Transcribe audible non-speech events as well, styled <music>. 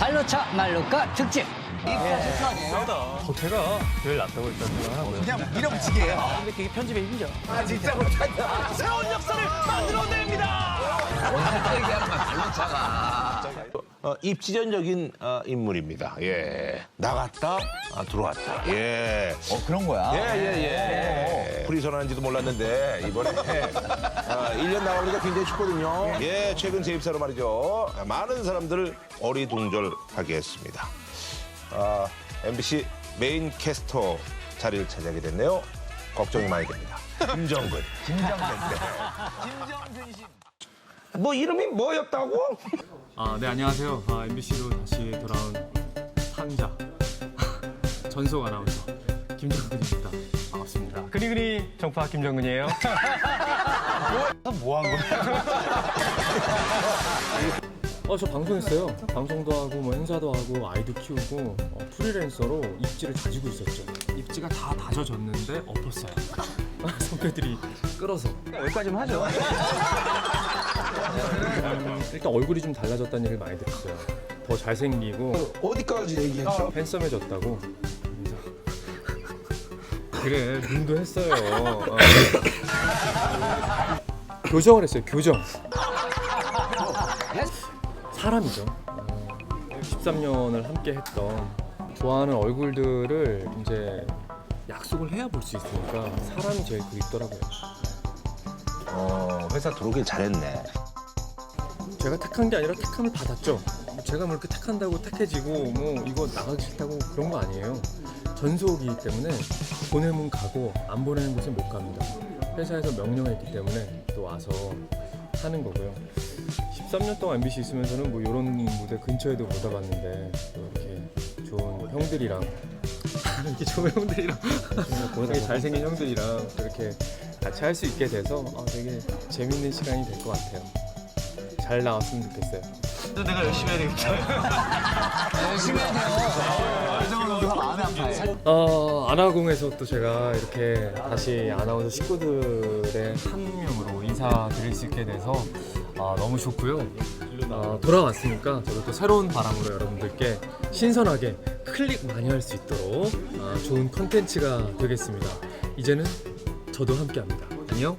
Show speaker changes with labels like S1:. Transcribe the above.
S1: 말로차 말로카 특집.
S2: 어, 제가 제일 낫다고 일단 생각하고요.
S3: 그냥 밀어붙이게요.
S2: 근데 그게 편집에 힘이죠.
S3: 아 진짜 못한다.
S2: 새로운 역사를 만들어냅니다.
S4: 어, 입지전적인 어, 인물입니다. 예. 나갔다, 아, 들어왔다. 예.
S3: 어 그런 거야.
S4: 예, 예, 예. 프리선언한지도 몰랐는데, 이번에, 어, 1년 나가보니까 굉장히 춥거든요. 예, 최근 세입사로 말이죠. 많은 사람들을 어리둥절하게 했습니다. 아, MBC 메인 캐스터 자리를 차지하게 됐네요. 걱정이 많이 됩니다. 김정근. <laughs> 김정근. 김정근 씨. 뭐 이름이 뭐였다고?
S5: 아, 네, 안녕하세요. 아, MBC로 다시 돌아온 상자 <laughs> 전속 아나운서 김정근입니다. 반갑습니다.
S2: 그리그리 정파 김정근이에요.
S5: 어, 저 방송했어요. 방송도 하고 뭐 행사도 하고 아이도 키우고 어, 프리랜서로 입지를 다지고 있었죠. 입지가 다 다져졌는데 엎었어요. <laughs> 선배들이 끌어서.
S2: 여기까지만 하죠.
S5: 음, 일단 얼굴이 좀 달라졌다는 얘기를 많이 들었어요. 더 잘생기고
S4: 어디까지 얘기했죠?
S5: 핸섬해졌다고. 그래 눈도 했어요. 어. <laughs> 교정을 했어요. 교정. 사람이죠. 어, 13년을 함께 했던 좋아하는 얼굴들을 이제 약속을 해야 볼 수 있으니까 사람이 제일 그립더라고요.
S4: 어, 회사 들어오길 잘했네.
S5: 제가 택한 게 아니라 택함을 받았죠. 제가 뭐 이렇게 택한다고 택해지고 뭐 이거 나가기 싫다고 그런 거 아니에요. 전속이기 때문에 보내면 가고 안 보내는 곳은 못 갑니다. 회사에서 명령했기 때문에 또 와서 하는 거고요. 13년 동안 MBC 있으면서는 뭐 이런 무대 근처에도 못 와봤는데 또 이렇게 좋은 형들이랑 <laughs> 이렇게 좋은 형들이랑 되게 잘생긴 형들이랑 이렇게 같이 할 수 있게 돼서 아, 되게 재밌는 시간이 될 것 같아요. 잘 나왔으면 좋겠어요.
S2: 내가 열심히 해야 되겠다. <laughs>
S3: 열심히 해야
S5: 어, 아나공에서 또 제가 이렇게 다시 아나운서 식구들의 한 명으로 인사드릴 수 있게 돼서 아, 너무 좋고요. 아, 돌아왔으니까 저도 또 새로운 바람으로 여러분들께 신선하게 클릭 많이 할 수 있도록 아, 좋은 컨텐츠가 되겠습니다. 이제는 저도 함께 합니다. 안녕.